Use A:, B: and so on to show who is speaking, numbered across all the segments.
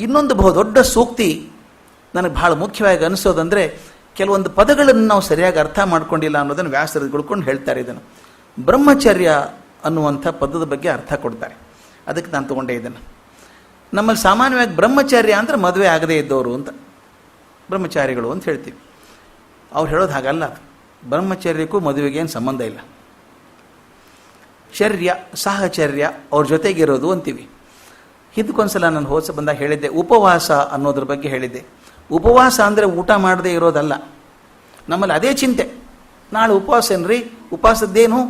A: ಇನ್ನೊಂದು ಬಹು ದೊಡ್ಡ ಸೂಕ್ತಿ ನನಗೆ ಬಹಳ ಮುಖ್ಯವಾಗಿ ಅನಿಸೋದಂದರೆ ಕೆಲವೊಂದು ಪದಗಳನ್ನು ನಾವು ಸರಿಯಾಗಿ ಅರ್ಥ ಮಾಡ್ಕೊಂಡಿಲ್ಲ ಅನ್ನೋದನ್ನು ವ್ಯಾಸರದ್ಕೊಳ್ಕೊಂಡು ಹೇಳ್ತಾರೆ ಇದನ್ನು. ಬ್ರಹ್ಮಚರ್ಯ ಅನ್ನುವಂಥ ಪದದ ಬಗ್ಗೆ ಅರ್ಥ ಕೊಡ್ತಾರೆ. ಅದಕ್ಕೆ ನಾನು ತಗೊಂಡೆ ಇದನ್ನು. ನಮ್ಮಲ್ಲಿ ಸಾಮಾನ್ಯವಾಗಿ ಬ್ರಹ್ಮಚರ್ಯ ಅಂದರೆ ಮದುವೆ ಆಗದೇ ಇದ್ದವರು ಅಂತ ಬ್ರಹ್ಮಚಾರಿಗಳು ಅಂತ ಹೇಳ್ತೀವಿ. ಅವ್ರು ಹೇಳೋದು ಹಾಗಲ್ಲ. ಬ್ರಹ್ಮಚರ್ಯಕ್ಕೂ ಮದುವೆಗೆ ಏನು ಸಂಬಂಧ ಇಲ್ಲ. ಚರ್ಯ ಸಾಹಚರ್ಯ ಅವ್ರ ಜೊತೆಗಿರೋದು ಅಂತೀವಿ. ಹಿಂದಕ್ಕೊಂದ್ಸಲ ನಾನು ಹೋಸ ಬಂದಾಗ ಹೇಳಿದ್ದೆ, ಉಪವಾಸ ಅನ್ನೋದ್ರ ಬಗ್ಗೆ ಹೇಳಿದ್ದೆ. ಉಪವಾಸ ಅಂದರೆ ಊಟ ಮಾಡದೇ ಇರೋದಲ್ಲ. ನಮ್ಮಲ್ಲಿ ಅದೇ ಚಿಂತೆ. ನಾಳೆ ಉಪವಾಸ ಏನ್ರಿ? ಉಪವಾಸದ್ದೇನು?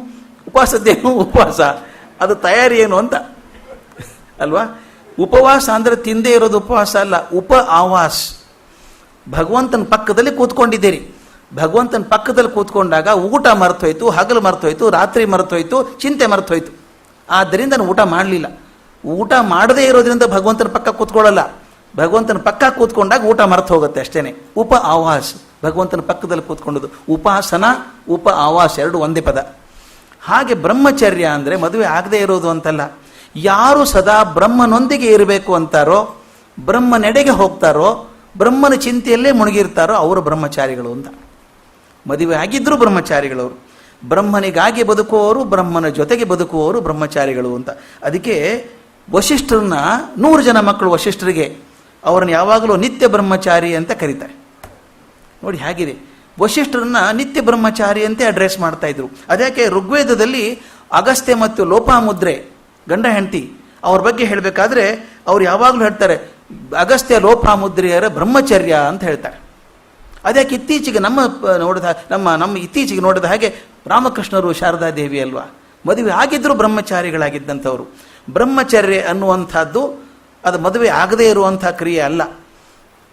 A: ಉಪವಾಸದ್ದೇನು? ಉಪವಾಸ. ಅದು ತಯಾರಿ ಏನು ಅಂತ. ಅಲ್ವಾ? ಉಪವಾಸ ಅಂದರೆ ತಿಂದೇ ಇರೋದು ಉಪವಾಸ ಅಲ್ಲ, ಉಪ ಆವಾಸ್. ಭಗವಂತನ ಪಕ್ಕದಲ್ಲಿ ಕೂತ್ಕೊಂಡಿದ್ದೀರಿ. ಭಗವಂತನ ಪಕ್ಕದಲ್ಲಿ ಕೂತ್ಕೊಂಡಾಗ ಊಟ ಮರ್ತೋಯ್ತು, ಹಗಲು ಮರ್ತೋಯ್ತು, ರಾತ್ರಿ ಮರ್ತೋಯ್ತು, ಚಿಂತೆ ಮರ್ತೋಯ್ತು. ಆದ್ದರಿಂದ ನಾನು ಊಟ ಮಾಡಲಿಲ್ಲ. ಊಟ ಮಾಡದೇ ಇರೋದ್ರಿಂದ ಭಗವಂತನ ಪಕ್ಕ ಕೂತ್ಕೊಳ್ಳಲ್ಲ. ಭಗವಂತನ ಪಕ್ಕ ಕೂತ್ಕೊಂಡಾಗ ಊಟ ಮರೆತು ಹೋಗುತ್ತೆ ಅಷ್ಟೇನೆ. ಉಪ ಆವಾಸ್. ಭಗವಂತನ ಪಕ್ಕದಲ್ಲಿ ಕೂತ್ಕೊಂಡದು ಉಪಾಸನ, ಉಪ ಆವಾಸ್ ಎರಡು ಒಂದೇ ಪದ. ಹಾಗೆ ಬ್ರಹ್ಮಚರ್ಯ ಅಂದರೆ ಮದುವೆ ಆಗದೇ ಇರೋದು ಅಂತಲ್ಲ. ಯಾರು ಸದಾ ಬ್ರಹ್ಮನೊಂದಿಗೆ ಇರಬೇಕು ಅಂತಾರೋ, ಬ್ರಹ್ಮನೆಡೆಗೆ ಹೋಗ್ತಾರೋ, ಬ್ರಹ್ಮನ ಚಿಂತೆಯಲ್ಲೇ ಮುಳುಗಿರ್ತಾರೋ ಅವರು ಬ್ರಹ್ಮಚಾರಿಗಳು ಅಂತ. ಮದುವೆ ಆಗಿದ್ದರೂ ಬ್ರಹ್ಮಚಾರಿಗಳವರು ಬ್ರಹ್ಮನಿಗಾಗಿ ಬದುಕುವವರು, ಬ್ರಹ್ಮನ ಜೊತೆಗೆ ಬದುಕುವವರು ಬ್ರಹ್ಮಚಾರಿಗಳು ಅಂತ. ಅದಕ್ಕೆ ವಶಿಷ್ಠರನ್ನ ನೂರು ಜನ ಮಕ್ಕಳು ವಶಿಷ್ಠರಿಗೆ ಅವರನ್ನು ಯಾವಾಗಲೂ ನಿತ್ಯ ಬ್ರಹ್ಮಚಾರಿ ಅಂತ ಕರೀತಾರೆ. ನೋಡಿ ಹೇಗಿದೆ. ವಶಿಷ್ಠರನ್ನ ನಿತ್ಯ ಬ್ರಹ್ಮಚಾರಿ ಅಂತ ಅಡ್ರೆಸ್ ಮಾಡ್ತಾ ಇದ್ರು. ಅದಕ್ಕೆ ಋಗ್ವೇದದಲ್ಲಿ ಅಗಸ್ತ್ಯ ಮತ್ತು ಲೋಪಾಮುದ್ರೆ, ಗಂಡ ಹೆಂಡತಿ, ಅವ್ರ ಬಗ್ಗೆ ಹೇಳಬೇಕಾದ್ರೆ ಅವ್ರು ಯಾವಾಗಲೂ ಹೇಳ್ತಾರೆ, ಅಗಸ್ತ್ಯ ಲೋಪಾಮುದ್ರೆಯರ ಬ್ರಹ್ಮಚರ್ಯ ಅಂತ ಹೇಳ್ತಾರೆ. ಅದಕ್ಕೆ ಇತ್ತೀಚೆಗೆ ನಮ್ಮ ನೋಡಿದ, ನಮ್ಮ ನಮ್ಮ ಇತ್ತೀಚೆಗೆ ನೋಡಿದ ಹಾಗೆ ರಾಮಕೃಷ್ಣರು ಶಾರದಾ ದೇವಿ ಅಲ್ವಾ? ಮದುವೆ ಆಗಿದ್ದರೂ ಬ್ರಹ್ಮಚಾರಿಗಳಾಗಿದ್ದಂಥವ್ರು. ಬ್ರಹ್ಮಚರ್ಯ ಅನ್ನುವಂಥದ್ದು ಅದು ಮದುವೆ ಆಗದೇ ಇರುವಂಥ ಕ್ರಿಯೆ ಅಲ್ಲ.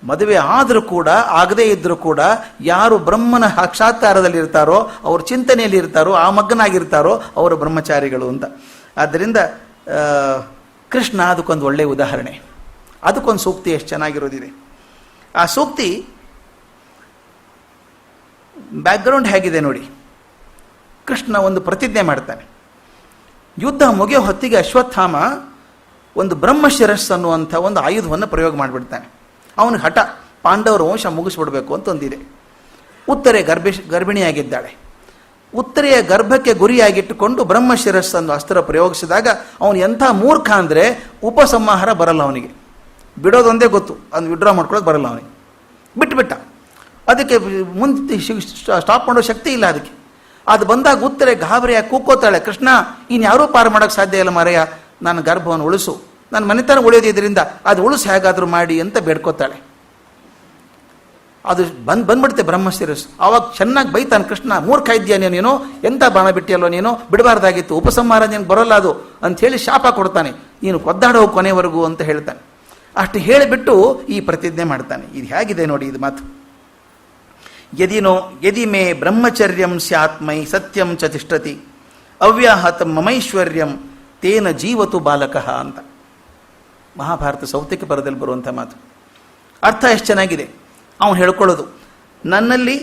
A: ಮದುವೆ ಆದರೂ ಕೂಡ, ಆಗದೇ ಇದ್ದರೂ ಕೂಡ, ಯಾರು ಬ್ರಹ್ಮನ ಸಾಕ್ಷಾತ್ಕಾರದಲ್ಲಿ ಇರ್ತಾರೋ, ಅವ್ರ ಚಿಂತನೆಯಲ್ಲಿ ಇರ್ತಾರೋ, ಆ ಮಗ್ನಾಗಿರ್ತಾರೋ, ಅವರು ಬ್ರಹ್ಮಚಾರಿಗಳು ಅಂತ. ಆದ್ದರಿಂದ ಕೃಷ್ಣ ಅದಕ್ಕೊಂದು ಒಳ್ಳೆಯ ಉದಾಹರಣೆ. ಅದಕ್ಕೊಂದು ಸೂಕ್ತಿ ಎಷ್ಟು ಚೆನ್ನಾಗಿರೋದಿದೆ. ಆ ಸೂಕ್ತಿ ಬ್ಯಾಕ್ಗ್ರೌಂಡ್ ಹೇಗಿದೆ ನೋಡಿ. ಕೃಷ್ಣ ಒಂದು ಪ್ರತಿಜ್ಞೆ ಮಾಡ್ತಾನೆ. ಯುದ್ಧ ಮುಗಿಯೋ ಹೊತ್ತಿಗೆ ಅಶ್ವತ್ಥಾಮ ಒಂದು ಬ್ರಹ್ಮಶಿರಸ್ ಅನ್ನುವಂಥ ಒಂದು ಆಯುಧವನ್ನು ಪ್ರಯೋಗ ಮಾಡಿಬಿಡ್ತಾನೆ. ಅವನಿಗೆ ಹಠ, ಪಾಂಡವರ ವಂಶ ಮುಗಿಸ್ಬಿಡ್ಬೇಕು ಅಂತ ಒಂದಿದೆ. ಉತ್ತರೆ ಗರ್ಭಿ, ಗರ್ಭಿಣಿಯಾಗಿದ್ದಾಳೆ. ಉತ್ತರೆಯ ಗರ್ಭಕ್ಕೆ ಗುರಿಯಾಗಿಟ್ಟುಕೊಂಡು ಬ್ರಹ್ಮಶಿರಸ್ ಅನ್ನು ಅಸ್ತ್ರ ಪ್ರಯೋಗಿಸಿದಾಗ ಅವನು ಎಂಥ ಮೂರ್ಖ ಅಂದರೆ ಉಪಸಂಹಾರ ಬರಲ್ಲ ಅವನಿಗೆ. ಬಿಡೋದೊಂದೇ ಗೊತ್ತು, ಅದನ್ನು ವಿಡ್ರಾ ಮಾಡ್ಕೊಳ್ಳೋದು ಬರಲ್ಲ ಅವನಿಗೆ. ಬಿಟ್ಬಿಟ್ಟ. ಅದಕ್ಕೆ ಮುಂದೆ ಸ್ಟಾಪ್ ಮಾಡೋ ಶಕ್ತಿ ಇಲ್ಲ ಅದಕ್ಕೆ. ಅದು ಬಂದಾಗ ಉತ್ತರೆ ಗಾಬರಿಯಾಗಿ ಕೂಕೋತಾಳೆ, ಕೃಷ್ಣ ಇನ್ನು ಯಾರೂ ಪಾರು ಮಾಡೋಕ್ಕೆ ಸಾಧ್ಯ ಇಲ್ಲ ಮಾರಯ್ಯ, ನನ್ನ ಗರ್ಭವನ್ನು ಉಳಿಸು. ನನ್ನ ಮನೆತನ ಉಳಿಯೋದಿದ್ರಿಂದ ಅದು ಉಳುಸು ಹೇಗಾದರೂ ಮಾಡಿ ಅಂತ ಬೇಡ್ಕೋತಾಳೆ. ಅದು ಬಂದ್, ಬಂದ್ಬಿಡುತ್ತೆ ಬ್ರಹ್ಮಶಿರಸ್ ಅವಾಗ ಚೆನ್ನಾಗಿ ಬೈತಾನೆ, ಕೃಷ್ಣ, ಮೂರ್ಖ ಇದೆಯಾ ನೀನು ಎಂಥ ಬಾಣ ಬಿಟ್ಟಿಯಲ್ಲೋ ನೀನು? ಬಿಡಬಾರ್ದಾಗಿತ್ತು, ಉಪಸಂಹಾರ ನಿನಗೆ ಬರೋಲ್ಲ ಅದು ಅಂಥೇಳಿ ಶಾಪ ಕೊಡ್ತಾನೆ. ನೀನು ಕೊದ್ದಾಡೋ ಕೊನೆವರೆಗೂ ಅಂತ ಹೇಳ್ತಾನೆ. ಅಷ್ಟು ಹೇಳಿಬಿಟ್ಟು ಈ ಪ್ರತಿಜ್ಞೆ ಮಾಡ್ತಾನೆ. ಇದು ಹೇಗಿದೆ ನೋಡಿ, ಇದು ಮಾತು. ಯದಿನೋ ಯದಿ ಮೇ ಬ್ರಹ್ಮಚರ್ಯಂ ಸ್ಯಾತ್ಮೈ ಸತ್ಯಂ ಚ ತಿಷ್ಠತಿ ಅವ್ಯಾಹತ ಮಮೈಶ್ವರ್ಯಂ ತೇನ ಜೀವತು ಬಾಲಕಃ ಅಂತ. ಮಹಾಭಾರತ ಸೌತಿಕ ಪರದಲ್ಲಿ ಬರುವಂಥ ಮಾತು. ಅರ್ಥ ಎಷ್ಟು ಚೆನ್ನಾಗಿದೆ? ಅವನು ಹೇಳ್ಕೊಳ್ಳೋದು, ನನ್ನಲ್ಲಿ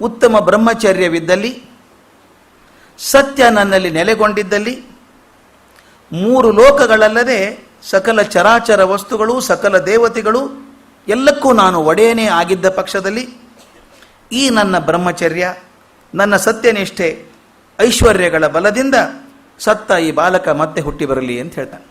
A: ಉತ್ತಮ ಬ್ರಹ್ಮಚರ್ಯವಿದ್ದಲ್ಲಿ, ಸತ್ಯ ನನ್ನಲ್ಲಿ ನೆಲೆಗೊಂಡಿದ್ದಲ್ಲಿ, ಮೂರು ಲೋಕಗಳಲ್ಲದೆ ಸಕಲ ಚರಾಚರ ವಸ್ತುಗಳು, ಸಕಲ ದೇವತೆಗಳು ಎಲ್ಲಕ್ಕೂ ನಾನು ಒಡೆಯನೇ ಆಗಿದ್ದ ಪಕ್ಷದಲ್ಲಿ ಈ ನನ್ನ ಬ್ರಹ್ಮಚರ್ಯ, ನನ್ನ ಸತ್ಯನಿಷ್ಠೆ, ಐಶ್ವರ್ಯಗಳ ಬಲದಿಂದ ಸತ್ತ ಈ ಬಾಲಕ ಮತ್ತೆ ಹುಟ್ಟಿ ಬರಲಿ ಅಂತ ಹೇಳ್ತಾನೆ.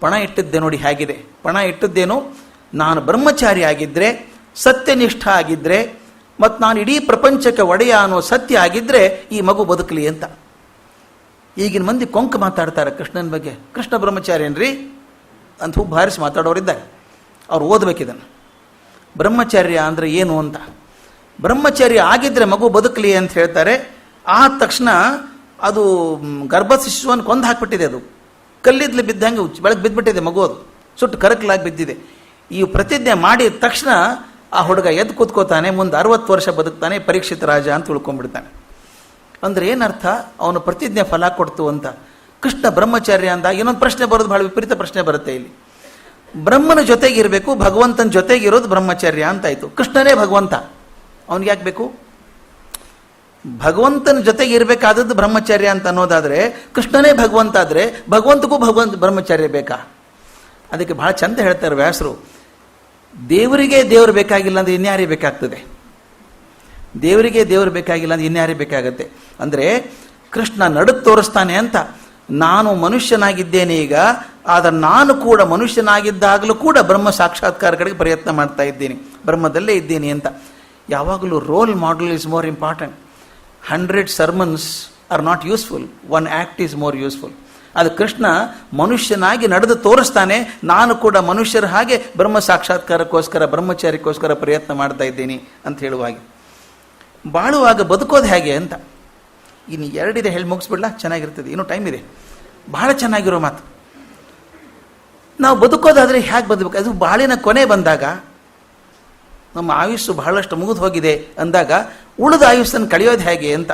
A: ಪಣ ಇಟ್ಟಿದ್ದೆ ನೋಡಿ ಹೇಗಿದೆ. ಪಣ ಇಟ್ಟದ್ದೇನು? ನಾನು ಬ್ರಹ್ಮಚಾರಿ ಆಗಿದ್ದರೆ ಸತ್ಯನಿಷ್ಠ ಆಗಿದ್ದರೆ ಮತ್ತು ನಾನು ಇಡೀ ಪ್ರಪಂಚಕ್ಕೆ ಒಡೆಯ ಅನ್ನೋ ಸತ್ಯ ಆಗಿದ್ದರೆ ಈ ಮಗು ಬದುಕಲಿ ಅಂತ. ಈಗಿನ ಮಂದಿ ಕೊಂಕು ಮಾತಾಡ್ತಾರೆ ಕೃಷ್ಣನ ಬಗ್ಗೆ. ಕೃಷ್ಣ ಬ್ರಹ್ಮಚಾರಿ ಏನ್ರಿ? ಅಂತ ಹೂ ಭಾರಿಸಿ ಮಾತಾಡೋರಿದ್ದಾರೆ. ಅವ್ರು ಓದಬೇಕಿದನ್ನು. ಬ್ರಹ್ಮಚರ್ಯ ಅಂದರೆ ಏನು ಅಂತ? ಬ್ರಹ್ಮಚರ್ಯ ಆಗಿದ್ದರೆ ಮಗು ಬದುಕಲಿ ಅಂತ ಹೇಳ್ತಾರೆ. ಆದ ತಕ್ಷಣ ಅದು ಗರ್ಭ ಶಿಶುವನ್ನು ಕೊಂದು ಹಾಕ್ಬಿಟ್ಟಿದೆ ಅದು. ಕಲ್ಲಿದ್ಲು ಬಿದ್ದಂಗೆ ಬೆಳಗ್ಗೆ ಬಿದ್ದುಬಿಟ್ಟಿದೆ ಮಗು ಅದು. ಸುಟ್ಟು ಕರಕಲಾಗಿ ಬಿದ್ದಿದೆ. ಈ ಪ್ರತಿಜ್ಞೆ ಮಾಡಿದ ತಕ್ಷಣ ಆ ಹುಡುಗ ಎದ್ದು ಕೂತ್ಕೋತಾನೆ, ಮುಂದೆ ಅರವತ್ತು ವರ್ಷ ಬದುಕ್ತಾನೆ, ಪರೀಕ್ಷಿತ ರಾಜ ಅಂತ ಉಳ್ಕೊಂಡ್ಬಿಡ್ತಾನೆ ಅಂದ್ರೆ ಏನರ್ಥ? ಅವನು ಪ್ರತಿಜ್ಞೆ ಫಲ ಕೊಡ್ತು ಅಂತ. ಕೃಷ್ಣ ಬ್ರಹ್ಮಚಾರ್ಯ ಅಂದಾಗ ಇನ್ನೊಂದು ಪ್ರಶ್ನೆ ಬರೋದು ಬಹಳ ವಿಪರೀತ ಪ್ರಶ್ನೆ ಬರುತ್ತೆ ಇಲ್ಲಿ. ಬ್ರಹ್ಮನ ಜೊತೆಗೆ ಇರಬೇಕು ಭಗವಂತನ ಜೊತೆಗಿರೋದು ಬ್ರಹ್ಮಚರ್ಯ ಅಂತಾಯ್ತು ಕೃಷ್ಣನೇ ಭಗವಂತ. ಅವನಿಗೆ ಯಾಕೆ ಬೇಕು? ಭಗವಂತನ ಜೊತೆಗೆ ಇರಬೇಕಾದದ್ದು ಬ್ರಹ್ಮಚರ್ಯ ಅಂತ ಅನ್ನೋದಾದರೆ, ಕೃಷ್ಣನೇ ಭಗವಂತ ಆದರೆ ಭಗವಂತಗೂ ಭಗವಂತ ಬ್ರಹ್ಮಚರ್ಯ ಬೇಕಾ? ಅದಕ್ಕೆ ಭಾಳ ಚಂದ ಹೇಳ್ತಾರೆ ವ್ಯಾಸರು. ದೇವರಿಗೆ ದೇವರು ಬೇಕಾಗಿಲ್ಲ ಅಂದ್ರೆ ಇನ್ಯಾರಿಗೆ ಬೇಕಾಗ್ತದೆ? ದೇವರಿಗೆ ದೇವರು ಬೇಕಾಗಿಲ್ಲ ಅಂದ್ರೆ ಇನ್ಯಾರಿಗೆ ಬೇಕಾಗತ್ತೆ? ಅಂದರೆ ಕೃಷ್ಣ ನಡು ತೋರಿಸ್ತಾನೆ ಅಂತ. ನಾನು ಮನುಷ್ಯನಾಗಿದ್ದೇನೆ ಈಗ, ಆದರೆ ನಾನು ಕೂಡ ಮನುಷ್ಯನಾಗಿದ್ದಾಗಲೂ ಕೂಡ ಬ್ರಹ್ಮ ಸಾಕ್ಷಾತ್ಕಾರ ಕಡೆಗೆ ಪ್ರಯತ್ನ ಮಾಡ್ತಾ ಇದ್ದೀನಿ. ಬ್ರಹ್ಮದಲ್ಲೇ ಇದ್ದೀನಿ ಅಂತ. ಯಾವಾಗಲೂ role model is more important hundred sermons are not useful one act is more useful ಅದು ಕೃಷ್ಣ ಮನುಷ್ಯನಾಗಿ ನಡೆದು ತೋರಿಸ್ತಾನೆ. ನಾನು ಕೂಡ ಮನುಷ್ಯರ ಹಾಗೆ ಬ್ರಹ್ಮ ಸಾಕ್ಷಾತ್ಕಾರಕ್ಕೋಸ್ಕರ ಬ್ರಹ್ಮಚಾರಿಗೋಸ್ಕರ ಪ್ರಯತ್ನ ಮಾಡ್ತಾ ಇದ್ದೀನಿ ಅಂತ ಹೇಳುವಾಗೆ ಬಾಳುವಾಗ ಬದುಕೋದು ಹೇಗೆ ಅಂತ. ಇನ್ನು ಎರಡಿದೆ ಹೇಳಿ ಮುಗಿಸ್ಬಿಡ್ಲಾ? ಚೆನ್ನಾಗಿರ್ತದೆ. ಇನ್ನೂ ಟೈಮ್ ಇದೆ. ಬಹಳ ಚೆನ್ನಾಗಿರೋ ಮಾತು. ನಾವು ಬದುಕೋದಾದರೆ ಹೇಗೆ ಬದುಕಬೇಕು ಅದು ಬಾಳಿನ ಕೊನೆ ಬಂದಾಗ ನಮ್ಮ ಆಯುಸ್ಸು ಬಹಳಷ್ಟು ಮುಗಿದು ಹೋಗಿದೆ ಅಂದಾಗ ಉಳಿದ ಆಯುಸ್ಸನ್ನು ಕಳೆಯೋದು ಹೇಗೆ ಅಂತ.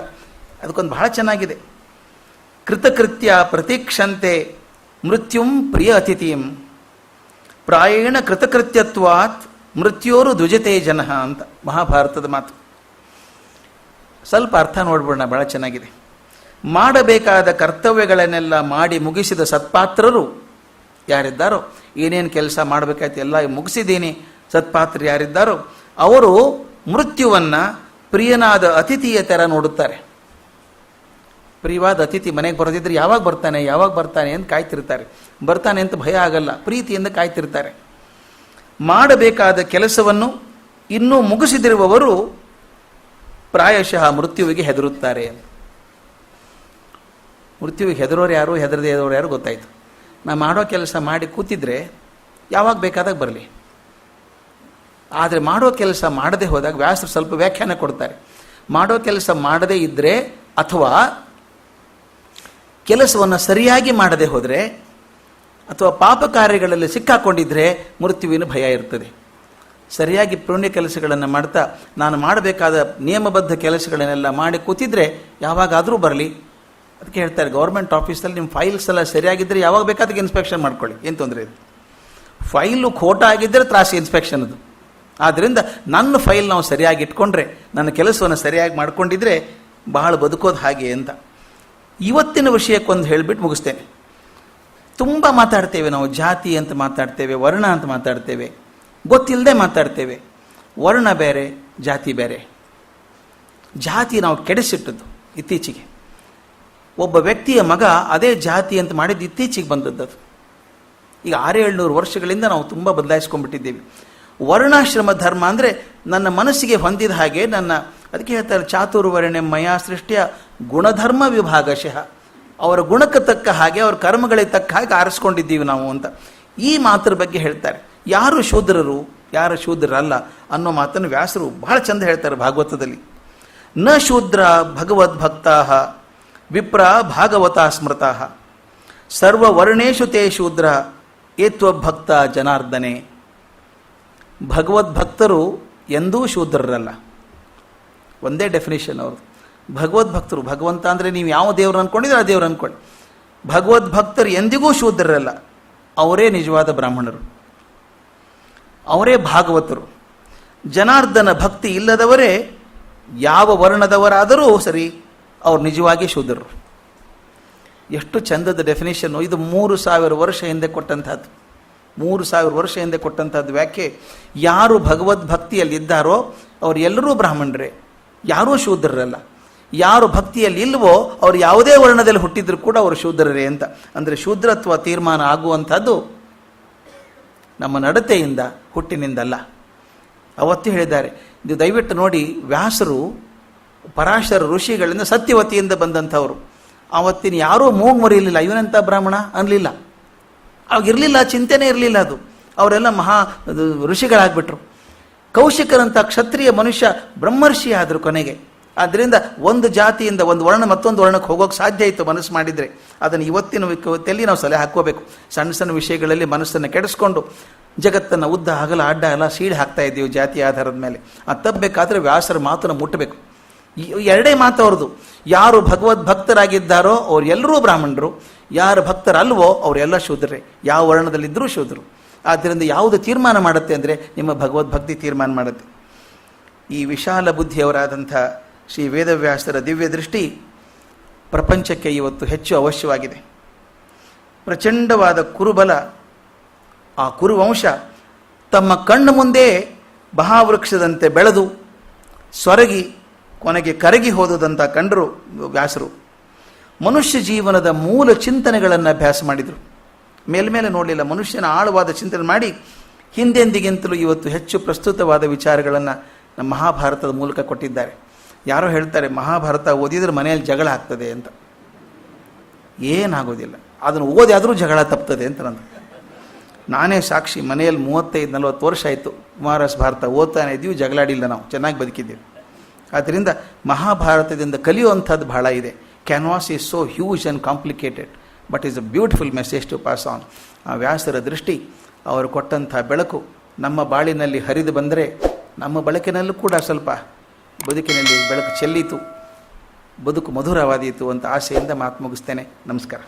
A: ಅದಕ್ಕೊಂದು ಬಹಳ ಚೆನ್ನಾಗಿದೆ. ಕೃತಕೃತ್ಯ ಪ್ರತೀಕ್ಷಂತೆ ಮೃತ್ಯುಂ ಪ್ರಿಯ ಅತಿಥಿಯಂ ಪ್ರಾಯೇಣ ಕೃತಕೃತ್ಯತ್ವಾತ್ ಮೃತ್ಯೋರು ದ್ವಿಜತೆ ಜನ ಅಂತ ಮಹಾಭಾರತದ ಮಾತು. ಸ್ವಲ್ಪ ಅರ್ಥ ನೋಡ್ಬೋಣ ಬಹಳ ಚೆನ್ನಾಗಿದೆ. ಮಾಡಬೇಕಾದ ಕರ್ತವ್ಯಗಳನ್ನೆಲ್ಲ ಮಾಡಿ ಮುಗಿಸಿದ ಸತ್ಪಾತ್ರರು ಯಾರಿದ್ದಾರೋ, ಏನೇನು ಕೆಲಸ ಮಾಡಬೇಕಾಯ್ತು ಎಲ್ಲ ಮುಗಿಸಿದ್ದೀನಿ ಸತ್ಪಾತ್ರರು ಯಾರಿದ್ದಾರೋ, ಅವರು ಮೃತ್ಯುವನ್ನು ಪ್ರಿಯನಾದ ಅತಿಥಿಯ ಥರ ನೋಡುತ್ತಾರೆ. ಪ್ರಿಯವಾದ ಅತಿಥಿ ಮನೆಗೆ ಬರೋದಿದ್ರೆ ಯಾವಾಗ ಬರ್ತಾನೆ ಯಾವಾಗ ಬರ್ತಾನೆ ಅಂತ ಕಾಯ್ತಿರ್ತಾರೆ. ಬರ್ತಾನೆ ಅಂತ ಭಯ ಆಗಲ್ಲ, ಪ್ರೀತಿಯಿಂದ ಕಾಯ್ತಿರ್ತಾರೆ. ಮಾಡಬೇಕಾದ ಕೆಲಸವನ್ನು ಇನ್ನೂ ಮುಗಿಸಿದಿರುವವರು ಪ್ರಾಯಶಃ ಮೃತ್ಯುವಿಗೆ ಹೆದರುತ್ತಾರೆ. ಮೃತ್ಯುವಿಗೆ ಹೆದರೋರು ಯಾರು, ಹೆದರದೇ ಇರೋರು ಯಾರು ಗೊತ್ತಾಯಿತು. ನಾ ಮಾಡೋ ಕೆಲಸ ಮಾಡಿ ಕೂತಿದ್ರೆ ಯಾವಾಗ ಬೇಕಾದಾಗ ಬರಲಿ. ಆದರೆ ಮಾಡೋ ಕೆಲಸ ಮಾಡದೆ ಹೋದಾಗ ವ್ಯಾಸರು ಸ್ವಲ್ಪ ವ್ಯಾಖ್ಯಾನ ಕೊಡ್ತಾರೆ. ಮಾಡೋ ಕೆಲಸ ಮಾಡದೇ ಇದ್ದರೆ ಅಥವಾ ಕೆಲಸವನ್ನು ಸರಿಯಾಗಿ ಮಾಡದೆ ಹೋದರೆ ಅಥವಾ ಪಾಪ ಕಾರ್ಯಗಳಲ್ಲಿ ಸಿಕ್ಕಾಕೊಂಡಿದ್ರೆ ಮೃತ್ಯುವಿನ ಭಯ ಇರ್ತದೆ. ಸರಿಯಾಗಿ ಪುಣ್ಯ ಕೆಲಸಗಳನ್ನು ಮಾಡ್ತಾ ನಾನು ಮಾಡಬೇಕಾದ ನಿಯಮಬದ್ಧ ಕೆಲಸಗಳನ್ನೆಲ್ಲ ಮಾಡಿ ಕೂತಿದ್ರೆ ಯಾವಾಗಾದರೂ ಬರಲಿ. ಅದಕ್ಕೆ ಹೇಳ್ತಾರೆ ಗೌರ್ಮೆಂಟ್ ಆಫೀಸಲ್ಲಿ ನಿಮ್ಮ ಫೈಲ್ಸ್ ಎಲ್ಲ ಸರಿಯಾಗಿದ್ದರೆ ಯಾವಾಗ ಬೇಕಾದಾಗ ಇನ್ಸ್ಪೆಕ್ಷನ್ ಮಾಡ್ಕೊಳ್ಳಿ. ಏನು ತೊಂದರೆ ಇದೆ ಫೈಲು ಖೋಟ ಆಗಿದ್ದರೆ ತ್ರಾಸಿ ಇನ್ಸ್ಪೆಕ್ಷನ್ ಅದು. ಆದ್ದರಿಂದ ನನ್ನ ಫೈಲ್ ನಾವು ಸರಿಯಾಗಿ ಇಟ್ಕೊಂಡ್ರೆ, ನನ್ನ ಕೆಲಸವನ್ನು ಸರಿಯಾಗಿ ಮಾಡ್ಕೊಂಡಿದ್ರೆ ಬಹಳ ಬದುಕೋದು ಹಾಗೆ ಅಂತ. ಇವತ್ತಿನ ವಿಷಯಕ್ಕೊಂದು ಹೇಳಿಬಿಟ್ಟು ಮುಗಿಸ್ತೇನೆ. ತುಂಬ ಮಾತಾಡ್ತೇವೆ ನಾವು, ಜಾತಿ ಅಂತ ಮಾತಾಡ್ತೇವೆ, ವರ್ಣ ಅಂತ ಮಾತಾಡ್ತೇವೆ ಗೊತ್ತಿಲ್ಲದೆ ಮಾತಾಡ್ತೇವೆ. ವರ್ಣ ಬೇರೆ, ಜಾತಿ ಬೇರೆ. ಜಾತಿ ನಾವು ಕೆಡಿಸಿಟ್ಟದ್ದು ಇತ್ತೀಚೆಗೆ. ಒಬ್ಬ ವ್ಯಕ್ತಿಯ ಮಗ ಅದೇ ಜಾತಿ ಅಂತ ಮಾಡಿದ್ದು ಇತ್ತೀಚೆಗೆ ಬಂದದ್ದು. ಈಗ ಆರೇಳ್ನೂರು ವರ್ಷಗಳಿಂದ ನಾವು ತುಂಬ ಬದಲಾಯಿಸ್ಕೊಂಡ್ಬಿಟ್ಟಿದ್ದೀವಿ. ವರ್ಣಾಶ್ರಮ ಧರ್ಮ ಅಂದರೆ ನನ್ನ ಮನಸ್ಸಿಗೆ ಹೊಂದಿದ ಹಾಗೆ ನನ್ನ, ಅದಕ್ಕೆ ಹೇಳ್ತಾರೆ ಚಾತುರ್ವರ್ಣೆ ಮಯ ಸೃಷ್ಟಿಯ ಗುಣಧರ್ಮ ವಿಭಾಗಶಃ. ಅವರ ಗುಣಕ್ಕೆ ತಕ್ಕ ಹಾಗೆ, ಅವರ ಕರ್ಮಗಳಿಗೆ ತಕ್ಕ ಹಾಗೆ ಆರಿಸ್ಕೊಂಡಿದ್ದೀವಿ ನಾವು ಅಂತ. ಈ ಮಾತ್ರ ಬಗ್ಗೆ ಹೇಳ್ತಾರೆ. ಯಾರು ಶೂದ್ರರು? ಯಾರು ಶೂದ್ರರಲ್ಲ ಅನ್ನೋ ಮಾತನ್ನು ವ್ಯಾಸರು ಬಹಳ ಚಂದ ಹೇಳ್ತಾರೆ ಭಾಗವತದಲ್ಲಿ. ನ ಶೂದ್ರ ಭಗವದ್ಭಕ್ತಾ ವಿಪ್ರ ಭಾಗವತ ಸರ್ವ ಸರ್ವವರ್ಣೇಶು ತೇ ಶೂದ್ರ, ಏತ್ವ ಭಕ್ತ ಜನಾರ್ದನೆ. ಭಗವದ್ಭಕ್ತರು ಎಂದೂ ಶೂದ್ರರಲ್ಲ. ಒಂದೇ ಡೆಫಿನೇಷನ್ ಅವರು ಭಗವದ್ಭಕ್ತರು, ಭಗವಂತ ಅಂದರೆ ನೀವು ಯಾವ ದೇವ್ರು ಅಂದ್ಕೊಂಡಿದ್ರೆ ಆ ದೇವರು ಅಂದ್ಕೊಳ್ಳಿ ಭಗವದ್ಭಕ್ತರು ಎಂದಿಗೂ ಶೂದ್ರರಲ್ಲ. ಅವರೇ ನಿಜವಾದ ಬ್ರಾಹ್ಮಣರು. ಅವರೇ ಭಾಗವತರು. ಜನಾರ್ದನ ಭಕ್ತಿ ಇಲ್ಲದವರೇ ಯಾವ ವರ್ಣದವರಾದರೂ ಸರಿ ಅವ್ರು ನಿಜವಾಗಿ ಶೂದ್ರರು. ಎಷ್ಟು ಚಂದದ ಡೆಫಿನೇಷನ್ನು ಇದು ಮೂರು ಸಾವಿರ ವರ್ಷ ಹಿಂದೆ ಕೊಟ್ಟಂಥದ್ದು. ಮೂರು ಸಾವಿರ ವರ್ಷ ಹಿಂದೆ ಕೊಟ್ಟಂಥದ್ದು ವ್ಯಾಖ್ಯೆ. ಯಾರು ಭಗವದ್ಭಕ್ತಿಯಲ್ಲಿದ್ದಾರೋ ಅವ್ರು ಎಲ್ಲರೂ ಬ್ರಾಹ್ಮಣರೇ. ಯಾರೂ ಶೂದ್ರರಲ್ಲ. ಯಾರು ಭಕ್ತಿಯಲ್ಲಿ ಇಲ್ವೋ ಅವ್ರು ಯಾವುದೇ ವರ್ಣದಲ್ಲಿ ಹುಟ್ಟಿದ್ರು ಕೂಡ ಅವರು ಶೂದ್ರರೇ ಅಂತ. ಅಂದರೆ ಶೂದ್ರತ್ವ ತೀರ್ಮಾನ ಆಗುವಂಥದ್ದು ನಮ್ಮ ನಡತೆಯಿಂದ ಹುಟ್ಟಿನಿಂದಲ್ಲ. ಅವತ್ತು ಹೇಳಿದ್ದಾರೆ. ಇದು ದಯವಿಟ್ಟು ನೋಡಿ, ವ್ಯಾಸರು, ಪರಾಶರ ಋಷಿಗಳಿಂದ ಸತ್ಯವತಿಯಿಂದ ಬಂದಂಥವರು. ಆವತ್ತಿನ ಯಾರೂ ಮೂಗು ಮರಿಯಲಿಲ್ಲ. ಇವನಂತ ಬ್ರಾಹ್ಮಣ? ಅನ್ನಲಿಲ್ಲ ಅವಾಗಿರಲಿಲ್ಲ ಚಿಂತೆನೇ ಇರಲಿಲ್ಲ ಅದು. ಅವರೆಲ್ಲ ಮಹಾ ಋಷಿಗಳಾಗ್ಬಿಟ್ರು. ಕೌಶಿಕರಂಥ ಕ್ಷತ್ರಿಯ ಮನುಷ್ಯ ಬ್ರಹ್ಮರ್ಷಿ ಆದರು ಕೊನೆಗೆ. ಆದ್ದರಿಂದ ಒಂದು ಜಾತಿಯಿಂದ ಒಂದು ವರ್ಣ, ಮತ್ತೊಂದು ವರ್ಣಕ್ಕೆ ಹೋಗೋಕೆ ಸಾಧ್ಯ ಇತ್ತು ಮನಸ್ಸು ಮಾಡಿದರೆ. ಅದನ್ನು ಇವತ್ತಿನ ವಿಕವತೆಯಲ್ಲಿ ನಾವು ಸಲಹೆ ಹಾಕ್ಕೋಬೇಕು. ಸಣ್ಣ ಸಣ್ಣ ವಿಷಯಗಳಲ್ಲಿ ಮನಸ್ಸನ್ನು ಕೆಡಿಸ್ಕೊಂಡು ಜಗತ್ತನ್ನು ಉದ್ದ, ಹಗಲ, ಅಡ್ಡ ಎಲ್ಲ ಸೀಳಿ ಹಾಕ್ತಾ ಇದ್ದೀವಿ ಜಾತಿ ಆಧಾರದ ಮೇಲೆ. ಅದು ತಪ್ಪಬೇಕಾದ್ರೆ ವ್ಯಾಸರ ಮಾತನ್ನು ಮುಟ್ಟಬೇಕು ಎರಡೇ ಮಾತು ಅವ್ರದ್ದು. ಯಾರು ಭಗವದ್ ಭಕ್ತರಾಗಿದ್ದಾರೋ ಅವರೆಲ್ಲರೂ ಬ್ರಾಹ್ಮಣರು. ಯಾರು ಭಕ್ತರಲ್ವೋ ಅವರೆಲ್ಲ ಶೂದ್ರರೇ. ಯಾವ ವರ್ಣದಲ್ಲಿದ್ದರೂ ಶೂದ್ರರು. ಆದ್ದರಿಂದ ಯಾವುದು ತೀರ್ಮಾನ ಮಾಡುತ್ತೆ ಅಂದರೆ ನಿಮ್ಮ ಭಗವದ್ಭಕ್ತಿ ತೀರ್ಮಾನ ಮಾಡುತ್ತೆ. ಈ ವಿಶಾಲ ಬುದ್ಧಿಯವರಾದಂಥ ಶ್ರೀ ವೇದವ್ಯಾಸರ ದಿವ್ಯ ದೃಷ್ಟಿ ಪ್ರಪಂಚಕ್ಕೆ ಇವತ್ತು ಹೆಚ್ಚು ಅವಶ್ಯವಾಗಿದೆ. ಪ್ರಚಂಡವಾದ ಕುರುಬಲ, ಆ ಕುರುವಂಶ ತಮ್ಮ ಕಣ್ಣು ಮುಂದೆ ಮಹಾವೃಕ್ಷದಂತೆ ಬೆಳೆದು, ಸೊರಗಿ ಕೊನೆಗೆ ಕರಗಿ ಹೋದುದಂತ ಕಂಡರು ವ್ಯಾಸರು. ಮನುಷ್ಯ ಜೀವನದ ಮೂಲ ಚಿಂತನೆಗಳನ್ನು ಅಭ್ಯಾಸ ಮಾಡಿದರು. ಮೇಲ್ಮೇಲೆ ನೋಡಲಿಲ್ಲ, ಮನುಷ್ಯನ ಆಳವಾದ ಚಿಂತನೆ ಮಾಡಿ ಹಿಂದೆಂದಿಗಿಂತಲೂ ಇವತ್ತು ಹೆಚ್ಚು ಪ್ರಸ್ತುತವಾದ ವಿಚಾರಗಳನ್ನು ನಮ್ಮ ಮಹಾಭಾರತದ ಮೂಲಕ ಕೊಟ್ಟಿದ್ದಾರೆ. ಯಾರೋ ಹೇಳ್ತಾರೆ, ಮಹಾಭಾರತ ಓದಿದ್ರೆ ಮನೆಯಲ್ಲಿ ಜಗಳ ಆಗ್ತದೆ ಅಂತ. ಏನಾಗೋದಿಲ್ಲ. ಅದನ್ನು ಓದಿ ಆದರೂ ಜಗಳ ತಪ್ತದೆ ಅಂತ ನಂದು. ನಾನೇ ಸಾಕ್ಷಿ, ಮನೆಯಲ್ಲಿ ಮೂವತ್ತೈದು ನಲವತ್ತು ವರ್ಷ ಆಯಿತು. ಕುಮಾರಸ್ ಭಾರತ ಓದ್ತಾನೆ ಇದ್ದೀವಿ ಜಗಳಾಡಿಲ್ಲ ನಾವು, ಚೆನ್ನಾಗಿ ಬದುಕಿದ್ದೀವಿ. ಆದ್ದರಿಂದ ಮಹಾಭಾರತದಿಂದ ಕಲಿಯುವಂಥದ್ದು ಬಹಳ ಇದೆ. Canvas is so huge and complicated but is a beautiful message to pass on ಆ ವ್ಯಾಸರ ದೃಷ್ಟಿ, ಅವರು ಕೊಟ್ಟಂಥ ಬೆಳಕು, ನಮ್ಮ ಬಾಳಿನಲ್ಲಿ ಹರಿದು ಬಂದರೆ ನಮ್ಮ ಬಳಕಿನಲ್ಲೂ ಕೂಡ ಸ್ವಲ್ಪ ಬದುಕಿನಲ್ಲಿ ಬೆಳಕು ಚೆಲ್ಲಿತು, ಬದುಕು ಮಧುರವಾದೀತು ಅಂತ ಆಸೆಯಿಂದ ಮಾತು ಮುಗಿಸ್ತೇನೆ. ನಮಸ್ಕಾರ.